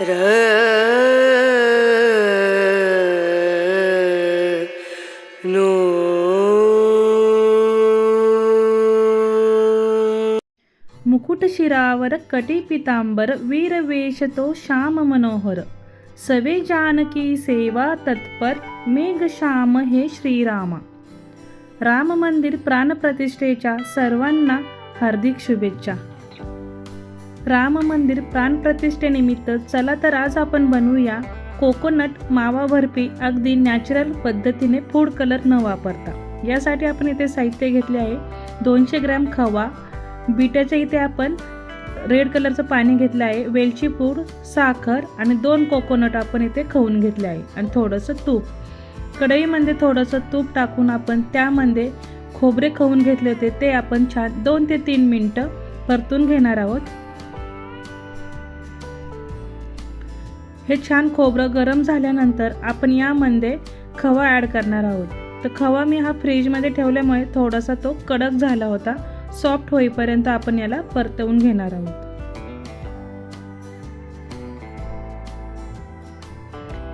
र नो मुकुट शिरावर कटी पितांबर वीरवेश तो श्याम मनोहर। सवे जानकी सेवा तत्पर मेघ श्याम हे श्रीरामा। राम मंदिर प्राणप्रतिष्ठेच्या सर्वांना हार्दिक शुभेच्छा। राम मंदिर प्राणप्रतिष्ठेनिमित्त चला तर आज आपण बनवूया कोकोनट मावा बर्फी अगदी नॅचरल पद्धतीने फूड कलर न वापरता. यासाठी आपण इथे साहित्य घेतले आहे दोनशे ग्रॅम खवा बिटाच्या इथे आपण रेड कलरचं पाणी घेतलं आहे वेलची पूड साखर आणि दोन कोकोनट आपण इथे खवून घेतले आहे आणि थोडंसं तूप. कढईमध्ये थोडंसं तूप टाकून आपण त्यामध्ये खोबरे खवून घेतले होते ते आपण छान दोन ते तीन मिनटं परतून घेणार आहोत. हे छान खोबरं गरम झाल्यानंतर आपण यामध्ये खवा ॲड करणार आहोत. तर खवा मी हा फ्रीजमध्ये ठेवल्यामुळे थोडासा तो कडक झाला होता. सॉफ्ट होईपर्यंत आपण याला परतवून घेणार आहोत.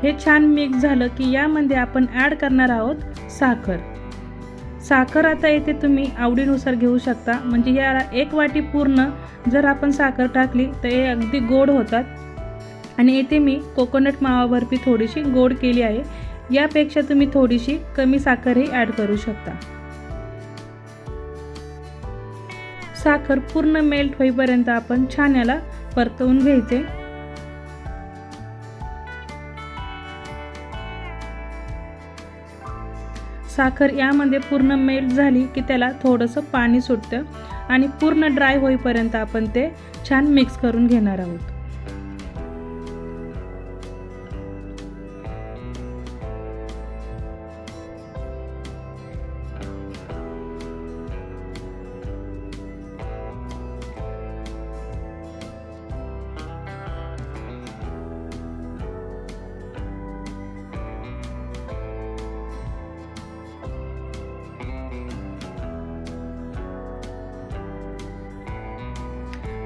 हे छान मिक्स झालं की यामध्ये आपण ॲड करणार आहोत साखर. साखर आता येथे तुम्ही आवडीनुसार घेऊ शकता. म्हणजे याला एक वाटी पूर्ण जर आपण साखर टाकली तर हे अगदी गोड होतात. आणि येथे मी कोकोनट मावा बर्फी थोडीशी गोड केली आहे. यापेक्षा तुम्ही थोडीशी कमी साखरही ॲड करू शकता. साखर पूर्ण मेल्ट होईपर्यंत आपण छान याला परतवून घ्यायचे. साखर यामध्ये पूर्ण मेल्ट झाली की त्याला थोडंसं पाणी सुटतं आणि पूर्ण ड्राय होईपर्यंत आपण ते छान मिक्स करून घेणार आहोत.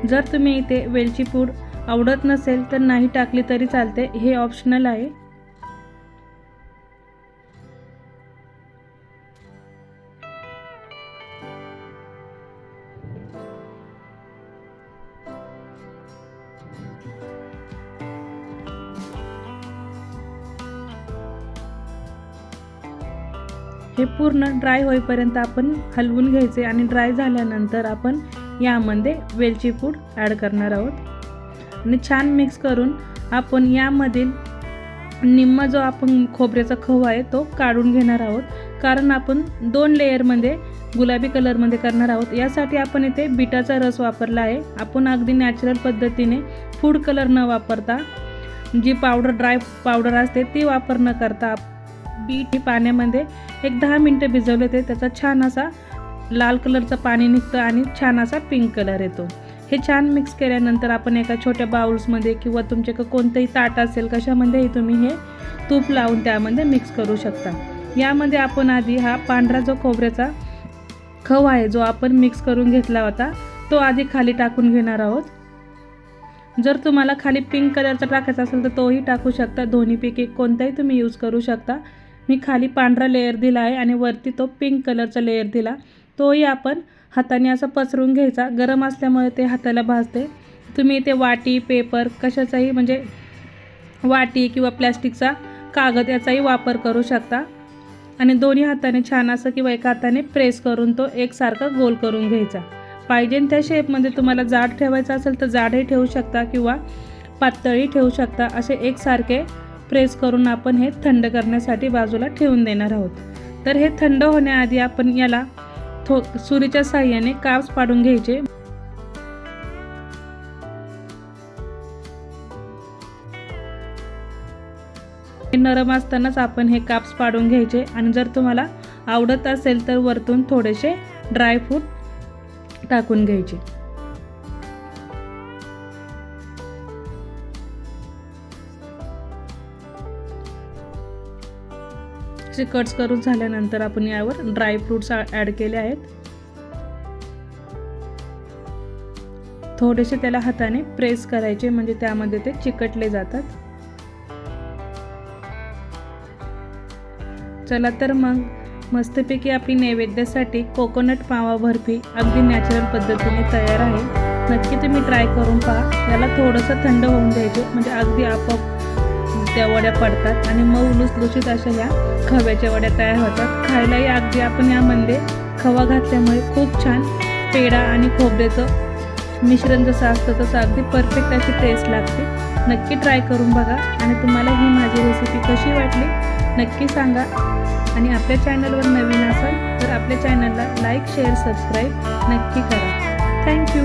जर तुम्ही इथे वेलची पूड आवडत नसेल तर नाही टाकली तरी चालते हे ऑप्शनल आहे. हे पूर्ण ड्राय होईपर्यंत आपण हलवून घ्यायचे आणि ड्राय झाल्यानंतर आपण यामध्ये वेलची पूड ॲड करणार आहोत. आणि छान मिक्स करून आपण यामधील निम्मा जो आपण खोबऱ्याचा खवा आहे तो काढून घेणार आहोत. कारण आपण दोन लेयरमध्ये गुलाबी कलरमध्ये करणार आहोत. यासाठी आपण इथे बिटाचा रस वापरला आहे. आपण अगदी नॅचरल पद्धतीने फूड कलर न वापरता जी पावडर ड्राय पावडर असते ती वापर न करता बीट हे पाण्यामध्ये एक दहा मिनटं भिजवले ते त्याचा छान असा लाल कलरचं पाणी निघतं आणि छान असा पिंक कलर येतो. हे छान मिक्स केल्यानंतर आपण एका छोट्या बाउल्समध्ये किंवा तुमच्याकडे कोणतंही ताट असेल कशामध्येही तुम्ही हे तूप लावून त्यामध्ये मिक्स करू शकता. यामध्ये आपण आधी हा पांढरा जो खोबऱ्याचा खव आहे जो आपण मिक्स करून घेतला होता तो आधी खाली टाकून घेणार आहोत. जर तुम्हाला खाली पिंक कलरचा टाकायचा असेल तर तोही टाकू शकता. दोन्हीपैकी कोणताही तुम्ही यूज करू शकता. मी खाली पांढरा लेअर दिला आहे आणि वरती तो पिंक कलरचा लेअर दिला. तोही आपण हाताने असा पसरून घ्यायचा. गरम असल्यामुळे ते हाताला भाजते. तुम्ही ते वाटी पेपर कशाचाही म्हणजे वाटी किंवा प्लॅस्टिकचा कागद याचाही वापर करू शकता. आणि दोन्ही हाताने छान असं किंवा एका हाताने प्रेस करून तो एकसारखा गोल करून घ्यायचा. पाहिजे त्या शेपमध्ये तुम्हाला जाड ठेवायचा असेल तर जाडही ठेवू शकता किंवा पातळी ठेवू शकता. असे एकसारखे प्रेस करून आपण हे थंड करण्यासाठी बाजूला ठेवून देणार आहोत. तर हे थंड होण्याआधी आपण याला थो सुरीच्या साह्याने काप्स पाडून घ्यायचे. हे नरम असतानाच आपण हे काप्स पाडून घ्यायचे आणि जर तुम्हाला आवडत असेल तर वरतून थोडेसे ड्रायफ्रूट टाकून घ्यायचे. असे कट्स करून झाल्यानंतर आपण यावर ड्राय फ्रूट्स ॲड केले आहेत. थोडेसे त्याला हाताने प्रेस करायचे म्हणजे त्यामध्ये ते चिकटले जातात. चला तर मग मस्तपैकी आपली नैवेद्यासाठी कोकोनट मावा बर्फी अगदी नॅचरल पद्धतीने तयार आहे. नक्की तुम्ही ट्राय करून पहा. याला थोडंसं थंड होऊन द्यायचे म्हणजे अगदी आपोआप त्या वड्या पडतात आणि मऊ लुसलुशीत अशा ह्या खव्याच्या वड्या तयार होतात. खायलाही अगदी आपण यामध्ये खवा घातल्यामुळे खूप छान पेढा आणि खोबऱ्याचं मिश्रण जसं असतं तसं अगदी परफेक्ट अशी टेस्ट लागते. नक्की ट्राय करून बघा आणि तुम्हाला ही माझी रेसिपी कशी वाटली नक्की सांगा. आणि आपल्या चॅनलवर नवीन असाल तर आपल्या चॅनलला लाईक शेअर सबस्क्राईब नक्की करा. थँक्यू